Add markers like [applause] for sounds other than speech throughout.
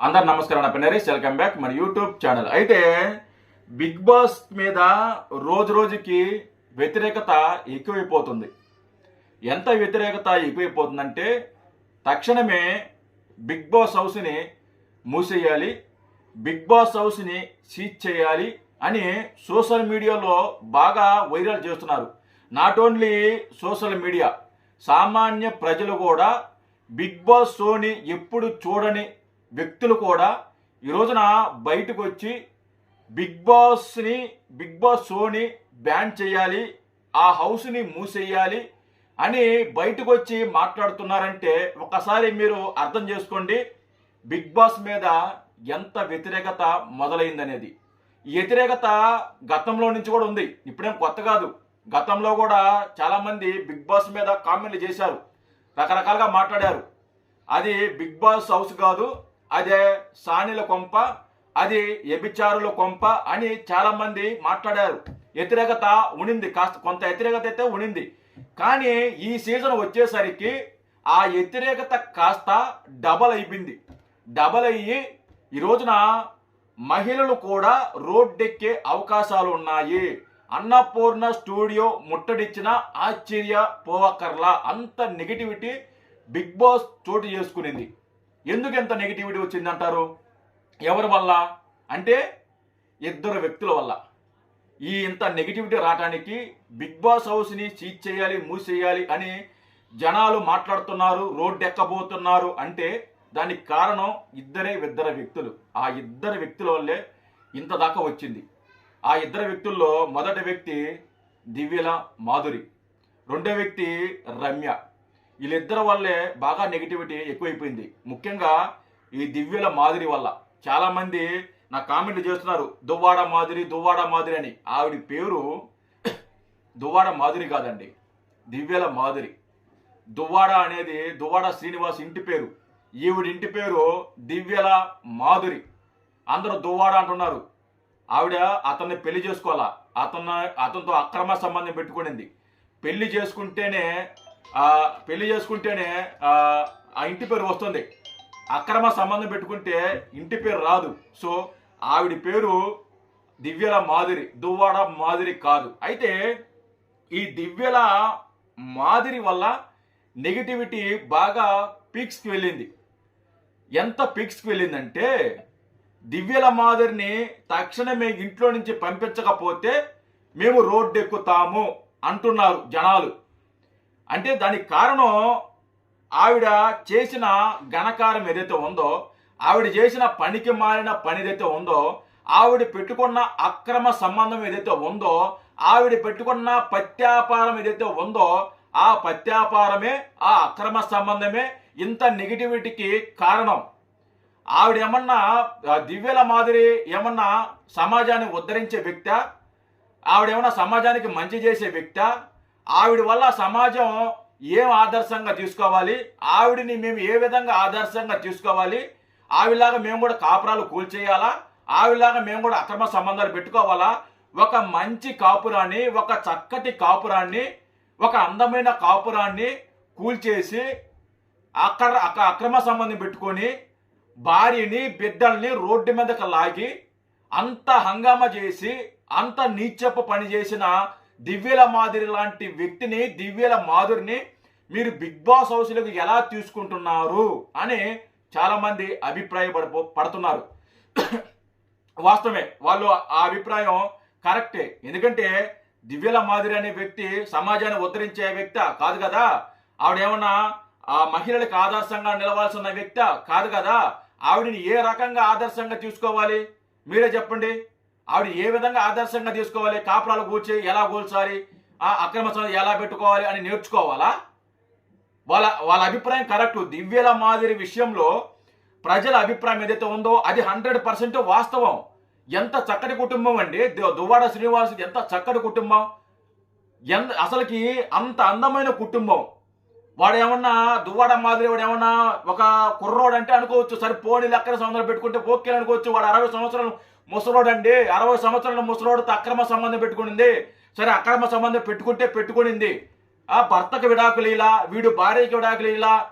అందరు నమస్కారం నా పిన్నరీస్ వెల్కమ్ బ్యాక్ మన యూట్యూబ్ ఛానల్ అయితే బిగ్ బాస్ మీద రోజు రోజుకి వ్యతిరేకత ఎక్కువైపోతుంది. ఎంత వ్యతిరేకత ఎక్కువైపోతుందంటే తక్షణమే బిగ్ బాస్ హౌస్ని మూసేయాలి బిగ్ బాస్ హౌస్ని సీజ్ చేయాలి అని సోషల్ మీడియాలో బాగా వైరల్ చేస్తున్నారు. నాట్ ఓన్లీ సోషల్ మీడియా సామాన్య ప్రజలు కూడా బిగ్ బాస్ షోని ఎప్పుడు చూడని వ్యక్తులు కూడా ఈ రోజున బయటకు వచ్చి బిగ్ బాస్ని బిగ్ బాస్ షోని బ్యాన్ చేయాలి ఆ హౌస్ని మూసేయాలి అని బయటకు వచ్చి మాట్లాడుతున్నారంటే ఒకసారి మీరు అర్థం చేసుకోండి బిగ్ బాస్ మీద ఎంత వ్యతిరేకత మొదలైందనేది. ఈ వ్యతిరేకత గతంలో నుంచి కూడా ఉంది ఇప్పుడేం కొత్త కాదు. గతంలో కూడా చాలామంది బిగ్ బాస్ మీద కామెంట్లు చేశారు రకరకాలుగా మాట్లాడారు. అది బిగ్ బాస్ హౌస్ కాదు అదే సానిల కొంప అది ఎబిచారుల కొంప అని చాలా మంది మాట్లాడారు. వ్యతిరేకత ఉనింది కాస్త కొంత వ్యతిరేకత అయితే ఉనింది. కానీ ఈ సీజన్ వచ్చేసరికి ఆ వ్యతిరేకత కాస్త డబల్ అయిపోయింది. డబల్ అయ్యి ఈ రోజున మహిళలు కూడా రోడ్డెక్కే అవకాశాలు ఉన్నాయి. అన్నపూర్ణ స్టూడియో ముట్టడిచ్చిన ఆశ్చర్య పోవక్కర్లా అంత నెగిటివిటీ బిగ్ బాస్ చోటు చేసుకునింది. ఎందుకు ఎంత నెగిటివిటీ వచ్చిందంటారు? ఎవరి వల్ల? అంటే ఇద్దరు వ్యక్తుల వల్ల. ఈ ఇంత నెగిటివిటీ రావడానికి బిగ్ బాస్ హౌస్ని చీచ్ చేయాలి మూసేయాలి అని జనాలు మాట్లాడుతున్నారు రోడ్డు ఎక్కబోతున్నారు అంటే దానికి కారణం ఇద్దరే ఇద్దరు వ్యక్తులు. ఆ ఇద్దరు వ్యక్తుల వల్లే ఇంత దాకా వచ్చింది. ఆ ఇద్దరు వ్యక్తుల్లో మొదటి వ్యక్తి దివ్యల మాధురి. రెండో వ్యక్తి రమ్య. వీళ్ళిద్దరి వల్లే బాగా నెగిటివిటీ ఎక్కువైపోయింది. ముఖ్యంగా ఈ దివ్యల మాదిరి వల్ల. చాలా మంది నా కామెంట్లు చేస్తున్నారు దువ్వాడ మాదిరి దువ్వాడ మాదిరి అని. ఆవిడ పేరు దువ్వాడ మాదిరి కాదండి దివ్యల మాదిరి. దువ్వాడ అనేది దువ్వాడ శ్రీనివాస్ ఇంటి పేరు. ఈవిడ ఇంటి పేరు దివ్యల మాధురి అందరూ దువ్వాడ అంటున్నారు. ఆవిడ అతన్ని పెళ్ళి చేసుకోవాలా? అతను అతనితో అక్రమ సంబంధం పెట్టుకునింది. పెళ్ళి చేసుకుంటేనే పెళ్ళి చేసుకుంటేనే ఆ, ఇంటి పేరు వస్తుంది. అక్రమ సంబంధం పెట్టుకుంటే ఇంటి పేరు రాదు. సో ఆవిడ పేరు దివ్యల మాదిరి దువ్వాడ మాదిరి కాదు. అయితే ఈ దివ్యల మాదిరి వల్ల నెగిటివిటీ బాగా పీక్స్కి వెళ్ళింది. ఎంత పీక్స్కి వెళ్ళిందంటే దివ్యల మాదిరిని తక్షణమే ఇంట్లో నుంచి పంపించకపోతే మేము రోడ్డు ఎక్కుతాము అంటున్నారు జనాలు. అంటే దానికి కారణం ఆవిడ చేసిన ఘనకారం ఏదైతే ఉందో ఆవిడ చేసిన పనికి మారిన పని ఏదైతే ఉందో ఆవిడ పెట్టుకున్న అక్రమ సంబంధం ఏదైతే ఉందో ఆవిడ పెట్టుకున్న పత్యాపారం ఏదైతే ఉందో ఆ పత్యాపారమే ఆ అక్రమ సంబంధమే ఇంత నెగిటివిటీకి కారణం. ఆవిడ ఏమన్నా దివ్యల మాదిరి ఏమన్నా సమాజాన్ని ఉద్ధరించే వ్యక్త? ఆవిడ ఏమన్నా సమాజానికి మంచి చేసే వ్యక్త? ఆవిడ వల్ల సమాజం ఏం ఆదర్శంగా తీసుకోవాలి? ఆవిడని మేము ఏ విధంగా ఆదర్శంగా తీసుకోవాలి? ఆవిడలాగా మేము కూడా కాపురాలు కూల్చేయాలా? ఆవిడలాగా మేము కూడా అక్రమ సంబంధాలు పెట్టుకోవాలా? ఒక మంచి కాపురాన్ని ఒక చక్కటి కాపురాన్ని ఒక అందమైన కాపురాన్ని కూల్చేసి అక్కడ అక్రమ సంబంధం పెట్టుకొని భార్యని బిడ్డల్ని రోడ్డు మీదకి లాగి అంత హంగామా చేసి అంత నీచపు పని చేసిన దివ్యల మాదిరి లాంటి వ్యక్తిని దివ్యల మాధురిని మీరు బిగ్ బాస్ హౌస్లకు ఎలా తీసుకుంటున్నారు అని చాలామంది అభిప్రాయపడిపో పడుతున్నారు. [coughs] వాస్తవమే వాళ్ళు ఆ అభిప్రాయం కరెక్టే. ఎందుకంటే దివ్యల మాదిరి అనే వ్యక్తి సమాజాన్ని ఉద్ధరించే వ్యక్తి కాదు కదా. ఆవిడేమన్నా ఆ మహిళలకు ఆదర్శంగా నిలవాల్సిన వ్యక్తి కాదు కదా. ఆవిడని ఏ రకంగా ఆదర్శంగా తీసుకోవాలి? మీరే చెప్పండి. ఆవిడ ఏ విధంగా ఆదర్శంగా తీసుకోవాలి? కాపురాలు కూర్చి ఎలా కూల్చాలి ఆ అక్రమ ఎలా పెట్టుకోవాలి అని నేర్చుకోవాలా? వాళ్ళ వాళ్ళ అభిప్రాయం కరెక్ట్. దివ్యల మాదిరి విషయంలో ప్రజల అభిప్రాయం ఏదైతే ఉందో అది హండ్రెడ్ పర్సెంట్ వాస్తవం. ఎంత చక్కటి కుటుంబం అండి. దువ్వాడ శ్రీనివాస్ ఎంత చక్కటి కుటుంబం. ఎంత అసలుకి అంత అందమైన కుటుంబం. వాడు ఏమన్నా దువ్వాడ మాదిరి వాడు ఏమన్నా ఒక కుర్రోడు అంటే అనుకోవచ్చు. సరే పోనీ లెక్కన సంవత్సరాలు పెట్టుకుంటే ఓకే అనుకోవచ్చు. వాడు అరవై సంవత్సరాలు ముసలోడు అండి అరవై సంవత్సరాల ముసలోడుతో అక్రమ సంబంధం పెట్టుకునింది. సరే అక్రమ సంబంధం పెట్టుకుంటే పెట్టుకునింది. ఆ భర్తకు విడాకులు ఇలా వీడు భార్యకి విడాకులు ఇలా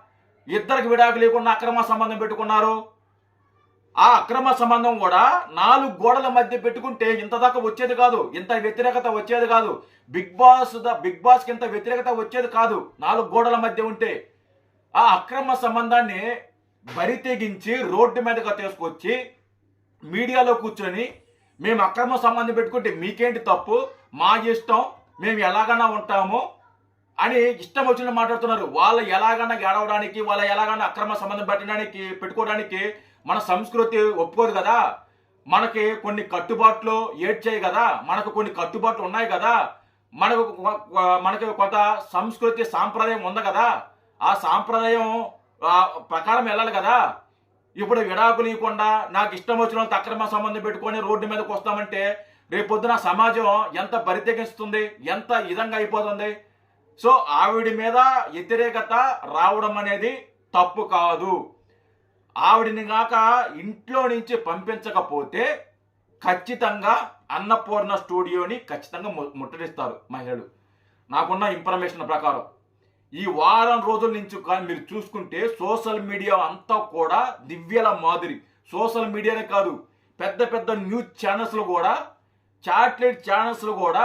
ఇద్దరికి విడాకులు లేకుండా అక్రమ సంబంధం పెట్టుకున్నారు. ఆ అక్రమ సంబంధం కూడా నాలుగు గోడల మధ్య పెట్టుకుంటే ఇంత దాకా వచ్చేది కాదు. ఇంత వ్యతిరేకత వచ్చేది కాదు. బిగ్ బాస్ ద బిగ్ బాస్కి ఇంత వ్యతిరేకత వచ్చేది కాదు. నాలుగు గోడల మధ్య ఉంటే ఆ అక్రమ సంబంధాన్ని బరి తెగించి రోడ్డు మీదగా తీసుకొచ్చి మీడియాలో కూర్చొని మేము అక్రమ సంబంధం పెట్టుకుంటే మీకేంటి తప్పు? మా ఇష్టం మేము ఎలాగన్నా ఉంటాము అని ఇష్టం వచ్చిన మాట్లాడుతున్నారు. వాళ్ళు ఎలాగన్నా గడవడానికి వాళ్ళ ఎలాగన్నా అక్రమ సంబంధం పెట్టడానికి పెట్టుకోవడానికి మన సంస్కృతి ఒప్పుకోదు కదా. మనకి కొన్ని కట్టుబాట్లు ఏడ్చాయి కదా. మనకు కొన్ని కట్టుబాట్లు ఉన్నాయి కదా. మనకు మనకి కొంత సంస్కృతి సాంప్రదాయం ఉంది కదా. ఆ సాంప్రదాయం ప్రకారం వెళ్ళాలి కదా. ఇప్పుడు విడాకులు ఇవ్వకుండా నాకు ఇష్టం వచ్చినంత అక్రమ సంబంధం పెట్టుకొని రోడ్డు మీదకి వస్తామంటే రేపొద్దున సమాజం ఎంత బరితెగిస్తుంది ఎంత ఇదంగా అయిపోతుంది? సో ఆవిడ మీద వ్యతిరేకత రావడం అనేది తప్పు కాదు. ఆవిడని కాక ఇంట్లో నుంచి పంపించకపోతే ఖచ్చితంగా అన్నపూర్ణ స్టూడియోని ఖచ్చితంగా ముట్టడిస్తారు మహిళలు. నాకున్న ఇన్ఫర్మేషన్ ప్రకారం. ఈ వారం రోజుల నుంచి కానీ మీరు చూసుకుంటే సోషల్ మీడియా అంతా కూడా దివ్యల మాదిరి. సోషల్ మీడియానే కాదు పెద్ద పెద్ద న్యూస్ ఛానల్స్లు కూడా చాట్లెట్ ఛానల్స్లు కూడా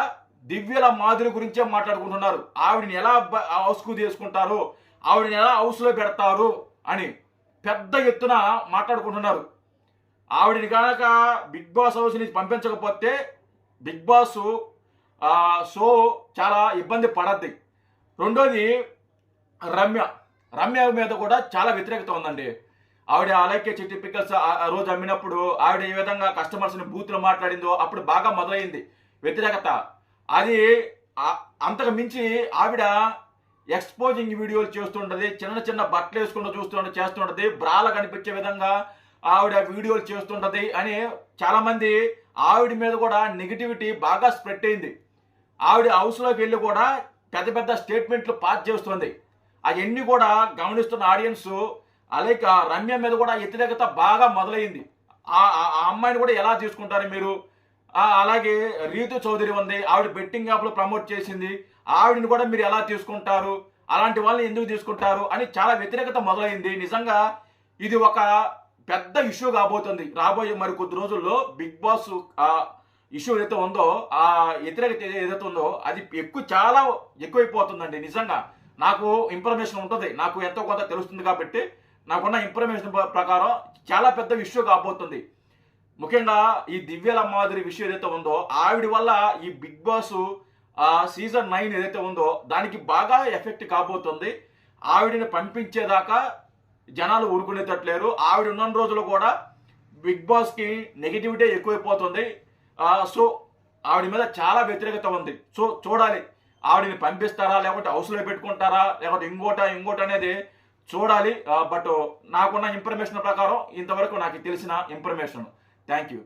దివ్యల మాదిరి గురించే మాట్లాడుకుంటున్నారు. ఆవిడని ఎలా హౌస్కు చేసుకుంటారు ఆవిడని ఎలా హౌస్లో పెడతారు అని పెద్ద ఎత్తున మాట్లాడుకుంటున్నారు. ఆవిడని కనుక బిగ్ బాస్ హౌస్ నుంచి పంపించకపోతే బిగ్ బాస్ షో చాలా ఇబ్బంది పడద్ది. రెండోది రమ్య. రమ్య మీద కూడా చాలా వ్యతిరేకత ఉందండి. ఆవిడ అలాగే చిట్టి పిక్కల్స్ ఆ రోజు అమ్మినప్పుడు ఆవిడ ఏ విధంగా కస్టమర్స్ని బూత్లో మాట్లాడిందో అప్పుడు బాగా మొదలైంది వ్యతిరేకత. అది అంతకు మించి ఆవిడ ఎక్స్పోజింగ్ వీడియోలు చేస్తుంటది చిన్న చిన్న బట్టలు వేసుకుంటూ చూస్తుంటే చేస్తుంటది బ్రాల కనిపించే విధంగా ఆవిడ వీడియోలు చేస్తుంటది అని చాలామంది ఆవిడ మీద కూడా నెగిటివిటీ బాగా స్ప్రెడ్ అయింది. ఆవిడ హౌస్లోకి వెళ్ళి కూడా పెద్ద పెద్ద స్టేట్మెంట్లు పాస్ చేస్తుంది. అవన్నీ కూడా గమనిస్తున్న ఆడియన్స్ అలాగే రమ్య మీద కూడా వ్యతిరేకత బాగా మొదలైంది. ఆ ఆ- అమ్మాయిని కూడా ఎలా తీసుకుంటారు మీరు? అలాగే రీతు చౌదరి ఉంది. ఆవిడ బెట్టింగ్ యాప్లో ప్రమోట్ చేసింది. ఆవిడని కూడా మీరు ఎలా తీసుకుంటారు? అలాంటి వాళ్ళని ఎందుకు తీసుకుంటారు? అని చాలా వ్యతిరేకత మొదలైంది. నిజంగా ఇది ఒక పెద్ద ఇష్యూ కాబోతుంది. రాబోయే మరి కొద్ది రోజుల్లో బిగ్ బాస్ ఇష్యూ ఏదైతే ఉందో ఆ వ్యతిరేకత ఏదైతే ఉందో అది ఎక్కువ చాలా ఎక్కువైపోతుందండి నిజంగా. నాకు ఇన్ఫర్మేషన్ ఉంటుంది. నాకు ఎంతో కొంత తెలుస్తుంది కాబట్టి నాకున్న ఇన్ఫర్మేషన్ ప్రకారం చాలా పెద్ద ఇష్యూ కాబోతుంది. ముఖ్యంగా ఈ దివ్యల మాదిరి విషయం ఏదైతే ఉందో ఆవిడ వల్ల ఈ బిగ్ బాస్ ఆ సీజన్ నైన్ ఏదైతే ఉందో దానికి బాగా ఎఫెక్ట్ కాబోతుంది. ఆవిడని పంపించేదాకా జనాలు ఊరుకునేటట్లేరు. ఆవిడ ఉన్న రోజులు కూడా బిగ్ బాస్కి నెగిటివిటీ ఎక్కువైపోతుంది. సో ఆవిడ మీద చాలా వ్యతిరేకత ఉంది. సో చూడాలి. ఆవిడని పంపిస్తారా? లేకపోతే హౌస్లో పెట్టుకుంటారా? లేకపోతే ఇంకోట ఇంకోట అనేది చూడాలి. బట్ నాకున్న ఇన్ఫర్మేషన్ ప్రకారం ఇంతవరకు నాకు తెలిసిన ఇన్ఫర్మేషన్ థ్యాంక్ యూ